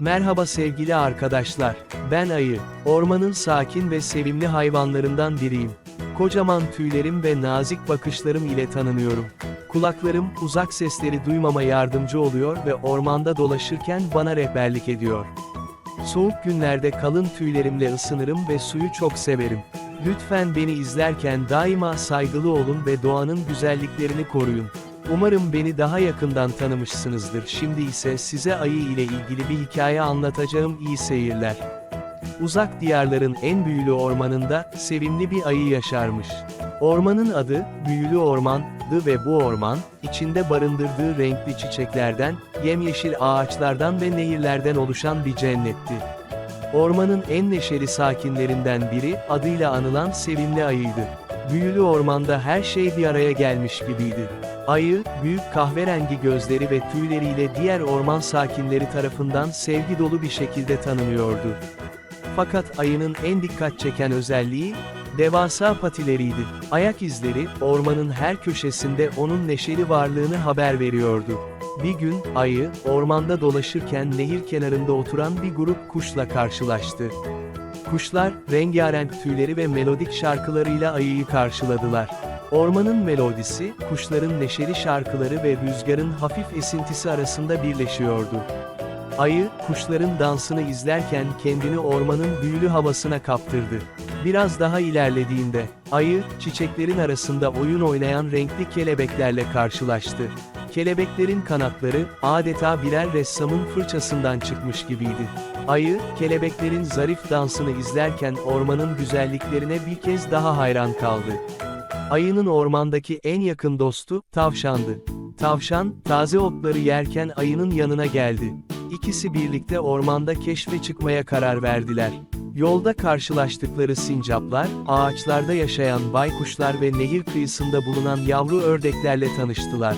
Merhaba sevgili arkadaşlar. Ben Ayı. Ormanın sakin ve sevimli hayvanlarından biriyim. Kocaman tüylerim ve nazik bakışlarım ile tanınıyorum. Kulaklarım uzak sesleri duymama yardımcı oluyor ve ormanda dolaşırken bana rehberlik ediyor. Soğuk günlerde kalın tüylerimle ısınırım ve suyu çok severim. Lütfen beni izlerken daima saygılı olun ve doğanın güzelliklerini koruyun. Umarım beni daha yakından tanımışsınızdır. Şimdi ise size ayı ile ilgili bir hikaye anlatacağım. İyi seyirler. Uzak diyarların en büyülü ormanında sevimli bir ayı yaşarmış. Ormanın adı Büyülü Orman'dı ve bu orman, içinde barındırdığı renkli çiçeklerden, yemyeşil ağaçlardan ve nehirlerden oluşan bir cennetti. Ormanın en neşeli sakinlerinden biri, adıyla anılan sevimli ayıydı. Büyülü ormanda her şey bir araya gelmiş gibiydi. Ayı, büyük kahverengi gözleri ve tüyleriyle diğer orman sakinleri tarafından sevgi dolu bir şekilde tanınıyordu. Fakat ayının en dikkat çeken özelliği, devasa patileriydi. Ayak izleri, ormanın her köşesinde onun neşeli varlığını haber veriyordu. Bir gün, ayı, ormanda dolaşırken nehir kenarında oturan bir grup kuşla karşılaştı. Kuşlar, rengarenk tüyleri ve melodik şarkılarıyla ayıyı karşıladılar. Ormanın melodisi, kuşların neşeli şarkıları ve rüzgarın hafif esintisi arasında birleşiyordu. Ayı, kuşların dansını izlerken kendini ormanın büyülü havasına kaptırdı. Biraz daha ilerlediğinde, ayı, çiçeklerin arasında oyun oynayan renkli kelebeklerle karşılaştı. Kelebeklerin kanatları, adeta birer ressamın fırçasından çıkmış gibiydi. Ayı, kelebeklerin zarif dansını izlerken ormanın güzelliklerine bir kez daha hayran kaldı. Ayının ormandaki en yakın dostu, tavşandı. Tavşan, taze otları yerken ayının yanına geldi. İkisi birlikte ormanda keşfe çıkmaya karar verdiler. Yolda karşılaştıkları sincaplar, ağaçlarda yaşayan baykuşlar ve nehir kıyısında bulunan yavru ördeklerle tanıştılar.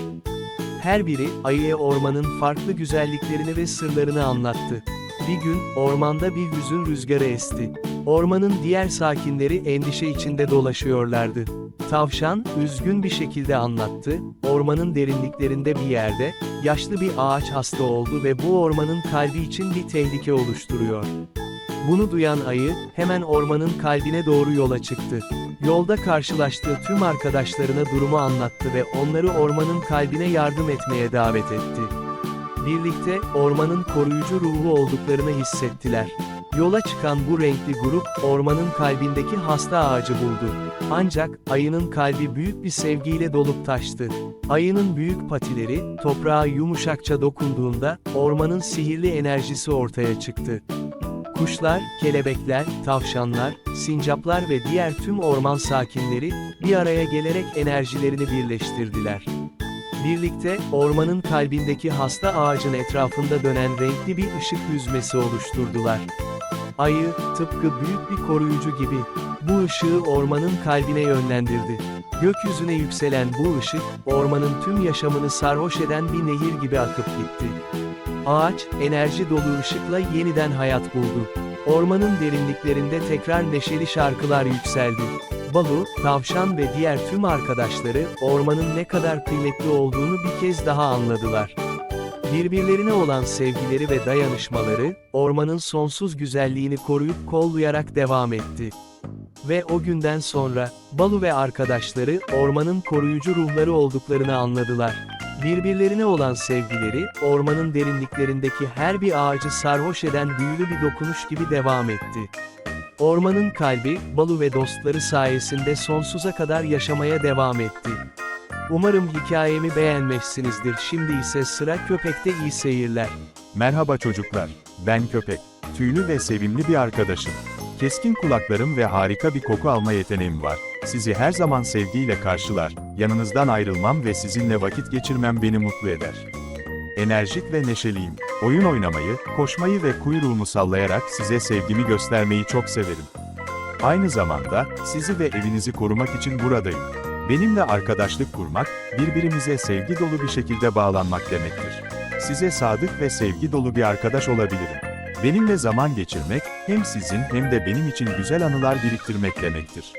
Her biri, ayıya ormanın farklı güzelliklerini ve sırlarını anlattı. Bir gün, ormanda bir hüzün rüzgarı esti. Ormanın diğer sakinleri endişe içinde dolaşıyorlardı. Tavşan, üzgün bir şekilde anlattı, ormanın derinliklerinde bir yerde, yaşlı bir ağaç hasta oldu ve bu ormanın kalbi için bir tehlike oluşturuyor. Bunu duyan ayı, hemen ormanın kalbine doğru yola çıktı. Yolda karşılaştığı tüm arkadaşlarına durumu anlattı ve onları ormanın kalbine yardım etmeye davet etti. Birlikte, ormanın koruyucu ruhu olduklarını hissettiler. Yola çıkan bu renkli grup, ormanın kalbindeki hasta ağacı buldu. Ancak, ayının kalbi büyük bir sevgiyle dolup taştı. Ayının büyük patileri, toprağa yumuşakça dokunduğunda, ormanın sihirli enerjisi ortaya çıktı. Kuşlar, kelebekler, tavşanlar, sincaplar ve diğer tüm orman sakinleri, bir araya gelerek enerjilerini birleştirdiler. Birlikte, ormanın kalbindeki hasta ağacın etrafında dönen renkli bir ışık yüzmesi oluşturdular. Ayı, tıpkı büyük bir koruyucu gibi, bu ışığı ormanın kalbine yönlendirdi. Gökyüzüne yükselen bu ışık, ormanın tüm yaşamını sarhoş eden bir nehir gibi akıp gitti. Ağaç, enerji dolu ışıkla yeniden hayat buldu. Ormanın derinliklerinde tekrar neşeli şarkılar yükseldi. Balu, tavşan ve diğer tüm arkadaşları, ormanın ne kadar kıymetli olduğunu bir kez daha anladılar. Birbirlerine olan sevgileri ve dayanışmaları, ormanın sonsuz güzelliğini koruyup kollayarak devam etti. Ve o günden sonra, Balu ve arkadaşları, ormanın koruyucu ruhları olduklarını anladılar. Birbirlerine olan sevgileri, ormanın derinliklerindeki her bir ağacı sarhoş eden büyülü bir dokunuş gibi devam etti. Ormanın kalbi, Balu ve dostları sayesinde sonsuza kadar yaşamaya devam etti. Umarım hikayemi beğenmişsinizdir. Şimdi ise sıra köpekte iyi seyirler. Merhaba çocuklar, ben köpek. Tüylü ve sevimli bir arkadaşım. Keskin kulaklarım ve harika bir koku alma yeteneğim var. Sizi her zaman sevgiyle karşılar, yanınızdan ayrılmam ve sizinle vakit geçirmem beni mutlu eder. Enerjik ve neşeliyim. Oyun oynamayı, koşmayı ve kuyruğumu sallayarak size sevgimi göstermeyi çok severim. Aynı zamanda, sizi ve evinizi korumak için buradayım. Benimle arkadaşlık kurmak, birbirimize sevgi dolu bir şekilde bağlanmak demektir. Size sadık ve sevgi dolu bir arkadaş olabilirim. Benimle zaman geçirmek, hem sizin hem de benim için güzel anılar biriktirmek demektir.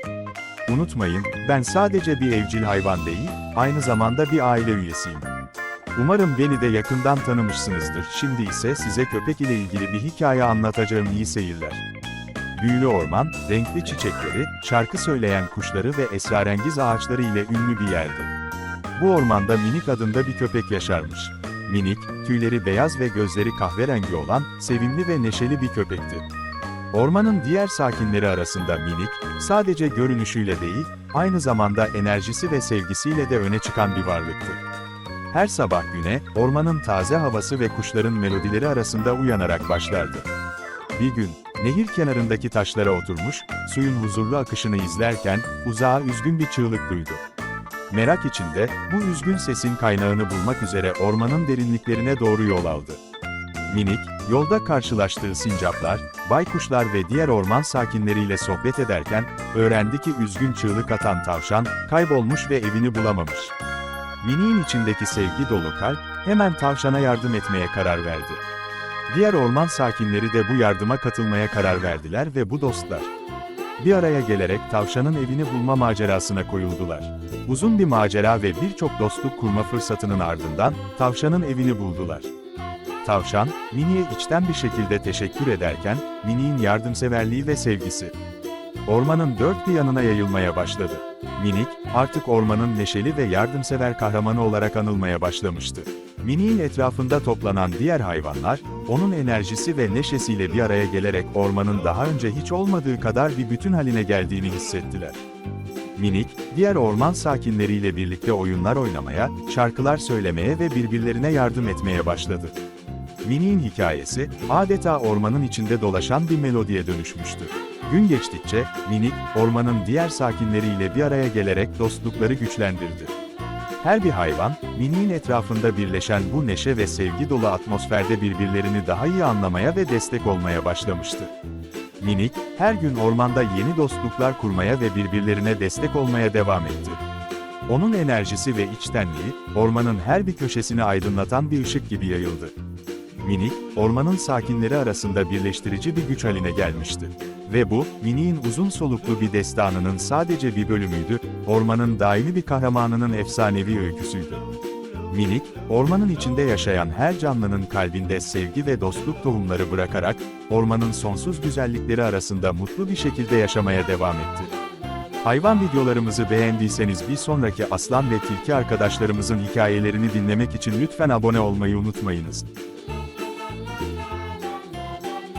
Unutmayın, ben sadece bir evcil hayvan değil, aynı zamanda bir aile üyesiyim. Umarım beni de yakından tanımışsınızdır. Şimdi ise size köpek ile ilgili bir hikaye anlatacağım iyi seyirler. Büyülü orman, renkli çiçekleri, şarkı söyleyen kuşları ve esrarengiz ağaçları ile ünlü bir yerdi. Bu ormanda Minik adında bir köpek yaşarmış. Minik, tüyleri beyaz ve gözleri kahverengi olan, sevimli ve neşeli bir köpekti. Ormanın diğer sakinleri arasında Minik, sadece görünüşüyle değil, aynı zamanda enerjisi ve sevgisiyle de öne çıkan bir varlıktı. Her sabah güne, ormanın taze havası ve kuşların melodileri arasında uyanarak başlardı. Bir gün, nehir kenarındaki taşlara oturmuş, suyun huzurlu akışını izlerken, uzağa üzgün bir çığlık duydu. Merak içinde, bu üzgün sesin kaynağını bulmak üzere ormanın derinliklerine doğru yol aldı. Minik, yolda karşılaştığı sincaplar, baykuşlar ve diğer orman sakinleriyle sohbet ederken, öğrendi ki üzgün çığlık atan tavşan, kaybolmuş ve evini bulamamış. Minik'in içindeki sevgi dolu kalp, hemen tavşana yardım etmeye karar verdi. Diğer orman sakinleri de bu yardıma katılmaya karar verdiler ve bu dostlar, bir araya gelerek tavşanın evini bulma macerasına koyuldular. Uzun bir macera ve birçok dostluk kurma fırsatının ardından, tavşanın evini buldular. Tavşan, Mini'ye içten bir şekilde teşekkür ederken, Mini'nin yardımseverliği ve sevgisi, ormanın dört bir yanına yayılmaya başladı. Minik, artık ormanın neşeli ve yardımsever kahramanı olarak anılmaya başlamıştı. Minik'in etrafında toplanan diğer hayvanlar, onun enerjisi ve neşesiyle bir araya gelerek ormanın daha önce hiç olmadığı kadar bir bütün haline geldiğini hissettiler. Minik, diğer orman sakinleriyle birlikte oyunlar oynamaya, şarkılar söylemeye ve birbirlerine yardım etmeye başladı. Minik'in hikayesi, adeta ormanın içinde dolaşan bir melodiye dönüşmüştü. Gün geçtikçe, Minik, ormanın diğer sakinleriyle bir araya gelerek dostlukları güçlendirdi. Her bir hayvan, Minik'in etrafında birleşen bu neşe ve sevgi dolu atmosferde birbirlerini daha iyi anlamaya ve destek olmaya başlamıştı. Minik, her gün ormanda yeni dostluklar kurmaya ve birbirlerine destek olmaya devam etti. Onun enerjisi ve içtenliği, ormanın her bir köşesini aydınlatan bir ışık gibi yayıldı. Minik, ormanın sakinleri arasında birleştirici bir güç haline gelmişti. Ve bu, Minik'in uzun soluklu bir destanının sadece bir bölümüydü, ormanın daimi bir kahramanının efsanevi öyküsüydü. Minik, ormanın içinde yaşayan her canlının kalbinde sevgi ve dostluk tohumları bırakarak, ormanın sonsuz güzellikleri arasında mutlu bir şekilde yaşamaya devam etti. Hayvan videolarımızı beğendiyseniz bir sonraki aslan ve tilki arkadaşlarımızın hikayelerini dinlemek için lütfen abone olmayı unutmayınız.